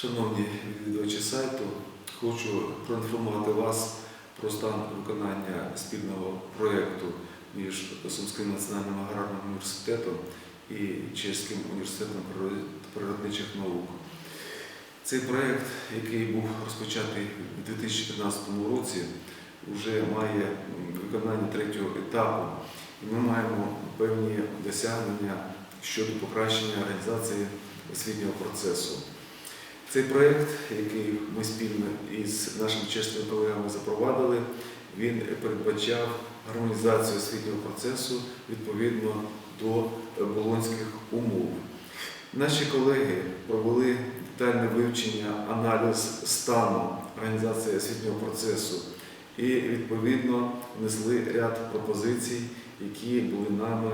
Шановні відвідувачі сайту, хочу проінформувати вас про стан виконання спільного проєкту між Сумським національним аграрним університетом і Чеським університетом природничих наук. Цей проєкт, який був розпочатий у 2015 році, вже має виконання третього етапу, і ми маємо певні досягнення щодо покращення організації освітнього процесу. Цей проєкт, який ми спільно із нашими чеськими колегами запровадили, він передбачав гармонізацію освітнього процесу відповідно до болонських умов. Наші колеги провели детальне вивчення, аналіз стану організації освітнього процесу і відповідно внесли ряд пропозицій, які були нами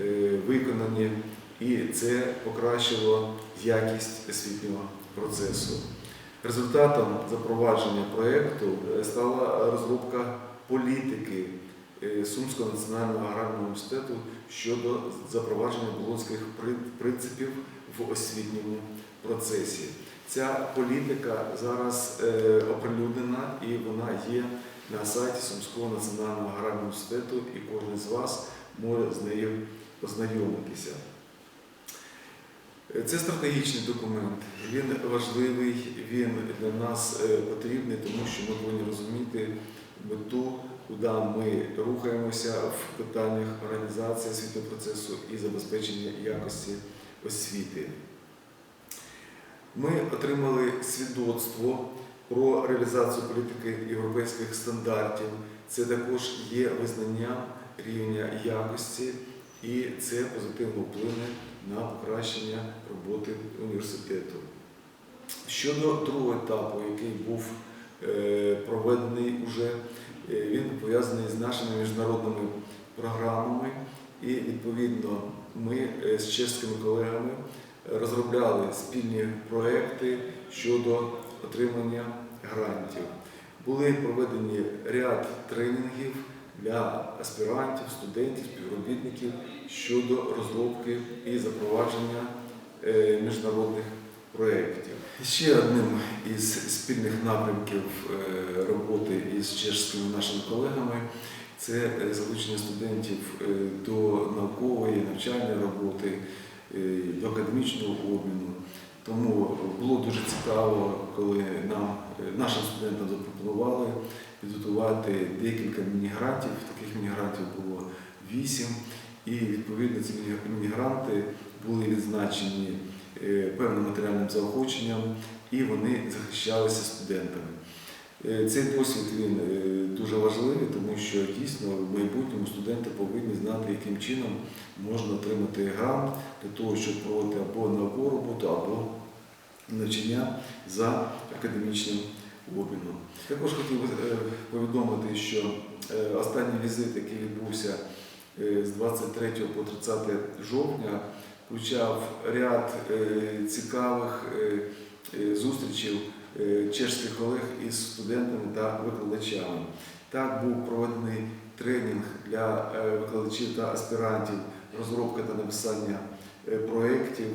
е, виконані, і це покращило якість освітнього процесу. Результатом запровадження проєкту е, стала розробка політики е, Сумського національного аграрного університету щодо запровадження болонських принципів в освітньому процесі. Ця політика зараз е, оприлюднена і вона є на сайті Сумського національного аграрного університету, і кожен з вас може з нею ознайомитися. Це стратегічний документ, він важливий, він для нас е, потрібний, тому що ми повинні розуміти мету, куди ми рухаємося в питаннях організації освітнього процесу і забезпечення якості освіти. Ми отримали свідоцтво про реалізацію політики європейських стандартів. Це також є визнання рівня якості, і це позитивно вплине на покращення роботи університету. Щодо другого етапу, який був е, проведений уже, е, він пов'язаний з нашими міжнародними програмами, і відповідно ми е, з чеськими колегами розробляли спільні проекти щодо отримання грантів. Були проведені ряд тренінгів для аспірантів, студентів, співробітників щодо розробки і запровадження е, міжнародних проєктів. Ще одним із спільних напрямків е, роботи із чешськими нашими колегами це е, залучення студентів до наукової навчальної роботи, до академічного обміну. Тому було дуже цікаво, коли нам, е, нашим студентам запропонували підготувати декілька міні-грантів. Таких міні-грантів було вісім. І відповідно ці мінігранти були відзначені е, певним матеріальним заохоченням, і вони захищалися студентами. Е, Цей досвід він е, дуже важливий, тому що дійсно в майбутньому студенти повинні знати, яким чином можна отримати грант для того, щоб проводити або наукову роботу, або навчання за академічним обміном. Також хотів е, повідомити, що останній візит, який відбувся з 23 по 30 жовтня, включав ряд цікавих зустрічей чешських колег із студентами та викладачами. Так був проведений тренінг для е, викладачів та аспірантів, розробка та написання е, проєктів.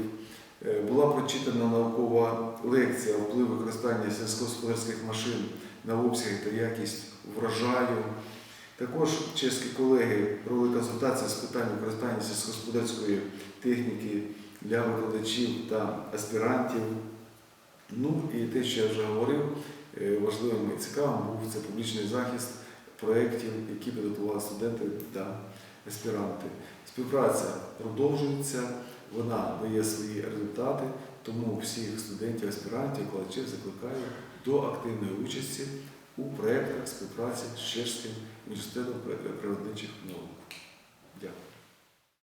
Е, Була прочитана наукова лекція вплив використання сільськогосподарських машин на обсяги та якість врожаю. Також чеські колеги провели консультації з питань використання сільськогосподарської техніки для викладачів та аспірантів. Ну і те, що я вже говорив, е, важливим і цікавим був це публічний захист проєктів, які підготували студенти та аспіранти. Співпраця продовжується, вона дає свої результати, тому всіх студентів, аспірантів, викладачів закликаю до активної участі у проєктах співпраці з Чешським університетом природничих наук. Дякую.